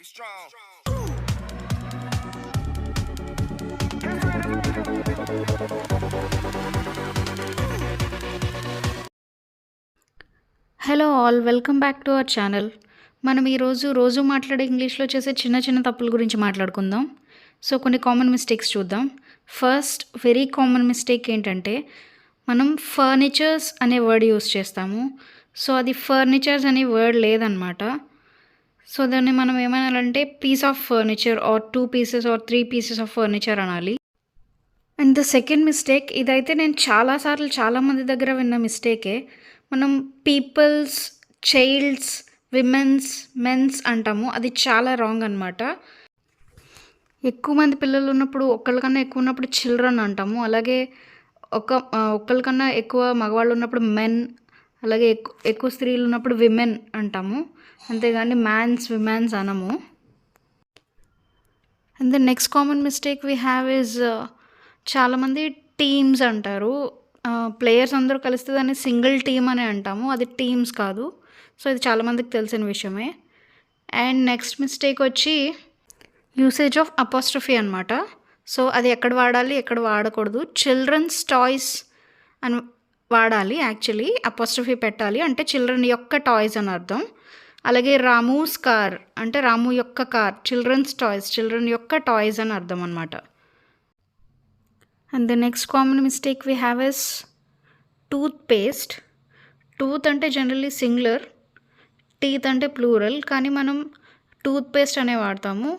Get strong. Hello all welcome back to our channel మనం ఈరోజు రోజు మాట్లాడే ఇంగ్లీష్లో చేసే చిన్న చిన్న తప్పుల గురించి మాట్లాడుకుందాం. సో కొన్ని కామన్ మిస్టేక్స్ చూద్దాం. ఫస్ట్ వెరీ కామన్ మిస్టేక్ ఏంటంటే మనం ఫర్నిచర్స్ అనే వర్డ్ యూస్ చేస్తాము. సో అది ఫర్నిచర్స్ అనే వర్డ్ లేదనమాట సో దాన్ని మనం ఏమనాలంటే piece of furniture or two pieces or three pieces of furniture అనాలి. అండ్ ద సెకండ్ మిస్టేక్ ఇదైతే నేను చాలాసార్లు చాలామంది దగ్గర విన్న మిస్టేకే మనం పీపుల్స్ చైల్డ్స్ విమెన్స్ మెన్స్ అంటాము. అది చాలా రాంగ్ అనమాట ఎక్కువ మంది పిల్లలు ఉన్నప్పుడు ఒకళ్ళకన్నా ఎక్కువ ఉన్నప్పుడు చిల్డ్రన్ అంటాము. అలాగే ఒక ఆ, ఒకళ్ళకన్నా ఎక్కువ మగవాళ్ళు ఉన్నప్పుడు మెన్ అలాగే ఎక్కువ ఎక్కువ స్త్రీలు ఉన్నప్పుడు విమెన్ అంటాము. అంతేగాని mans womens అనము. And the next common mistake we have is చాలామంది టీమ్స్ అంటారు. Uh, ప్లేయర్స్ అందరూ కలిస్తే దాన్ని సింగిల్ టీమ్ అని అంటాము. అది టీమ్స్ కాదు. సో ఇది చాలామందికి తెలిసిన విషయమే. అండ్ నెక్స్ట్ మిస్టేక్ వచ్చి యూసేజ్ ఆఫ్ అపాస్ట్రఫీ అనమాట సో అది ఎక్కడ వాడాలి ఎక్కడ వాడకూడదు. చిల్డ్రన్స్ టాయ్స్ అని వాడాలి యాక్చువల్లీ అపోస్ట్రఫీ పెట్టాలి అంటే చిల్డ్రన్ యొక్క టాయ్స్ అని అర్థం. అలాగే రామూస్ కార్ అంటే రాము యొక్క కార్ చిల్డ్రన్స్ టాయ్స్ చిల్డ్రన్ యొక్క టాయ్స్ అని అర్థం అనమాట and the next common mistake we have is toothpaste tooth అంటే జనరల్లీ సింగులర్ టీత్ అంటే ప్లూరల్ కానీ మనం టూత్ పేస్ట్ అనే వాడతాము.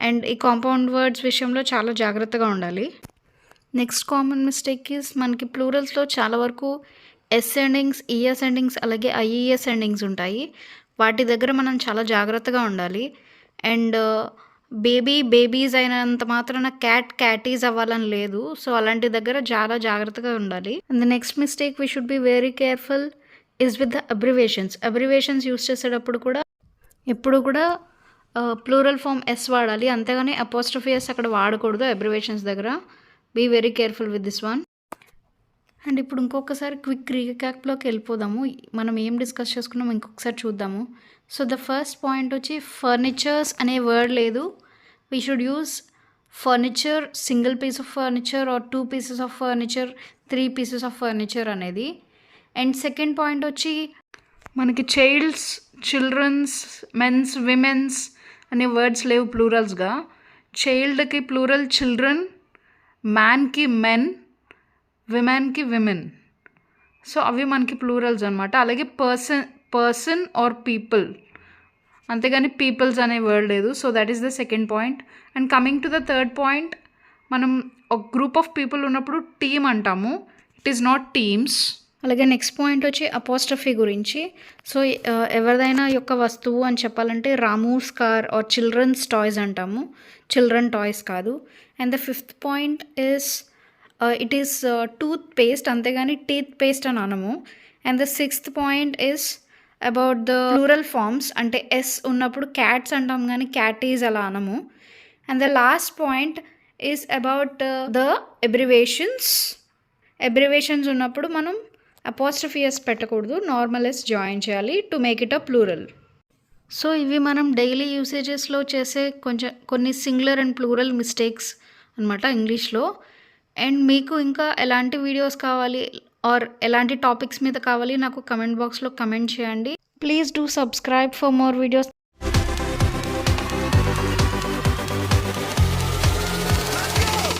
అండ్ ఈ కాంపౌండ్ వర్డ్స్ విషయంలో చాలా జాగ్రత్తగా ఉండాలి. నెక్స్ట్ కామన్ మిస్టేక్ ఈస్ మనకి ప్లూరల్స్లో చాలా వరకు ఎస్ ఎండింగ్స్ ఈఎస్ ఎండింగ్స్ అలాగే ఐఈఎస్ ఎండింగ్స్ ఉంటాయి. వాటి దగ్గర మనం చాలా జాగ్రత్తగా ఉండాలి. అండ్ బేబీ బేబీస్ అయినంత మాత్రాన క్యాట్ క్యాటీస్ అవ్వాలని లేదు. సో అలాంటి దగ్గర చాలా జాగ్రత్తగా ఉండాలి. And the next mistake we should be very careful is with the abbreviations abbreviations use చేసేటప్పుడు కూడా ఎప్పుడు కూడా ప్లూరల్ ఫామ్ ఎస్ వాడాలి. అంతేగాని అపోస్ట్రఫీ ఎస్ అక్కడ వాడకూడదు అబ్రివేషన్స్ దగ్గర. Be very careful with this one and ఇప్పుడు ఇంకొకసారి క్విక్ రీక్యాప్లోకి వెళ్ళిపోదాము. మనం ఏం డిస్కస్ చేసుకున్నాం ఇంకొకసారి చూద్దాము. సో ద ఫస్ట్ పాయింట్ వచ్చి ఫర్నిచర్స్ అనే వర్డ్ లేదు. We should use furniture single piece of furniture or two pieces of furniture three pieces of furniture అనేది. అండ్ సెకండ్ పాయింట్ వచ్చి మనకి చైల్డ్స్ చిల్డ్రన్స్ మెన్స్ విమెన్స్ అనే వర్డ్స్ లేవు ప్లూరల్స్గా చైల్డ్కి ప్లూరల్ చిల్డ్రన్ మ్యాన్కి మెన్ విమెన్కి విమెన్ సో అవి మనకి ప్లూరల్స్ అనమాట అలాగే పర్సన్ పర్సన్ ఆర్ పీపుల్ అంతేగాని పీపుల్స్ అనే వర్డ్ లేదు. So that is the second point and coming to the third point మనం ఒక గ్రూప్ ఆఫ్ పీపుల్ ఉన్నప్పుడు టీమ్ అంటాము. ఇట్ ఈస్ నాట్ టీమ్స్ అలాగే నెక్స్ట్ పాయింట్ వచ్చి అపోస్ట్రఫీ గురించి. సో ఎవరిదైనా యొక్క వస్తువు అని చెప్పాలంటే Ramu's car or childrens toys అంటాము. చిల్డ్రన్ టాయ్స్ కాదు. And the fifth point is it is toothpaste అంతేగాని టీత్ పేస్ట్ అని అనము. And the sixth point is about the plural forms అంటే ఎస్ ఉన్నప్పుడు క్యాట్స్ అంటాం కానీ క్యాటీస్ అలా అనము. And the last point is about the abbreviations abbreviations ఉన్నప్పుడు మనం అపోస్ట్రఫియస్ పెట్టకూడదు నార్మల్ ఎస్ జాయిన్ చేయాలి to make it a plural. So ఇవి మనం డైలీ యూసేజెస్లో చేసే కొంచెం కొన్ని సింగులర్ అండ్ ప్లూరల్ మిస్టేక్స్ అనమాట ఇంగ్లీష్లో. అండ్ మీకు ఇంకా ఎలాంటి వీడియోస్ కావాలి ఆర్ ఎలాంటి టాపిక్స్ మీద కావాలి నాకు కమెంట్ బాక్స్లో కమెంట్ చేయండి. Please do subscribe for more videos.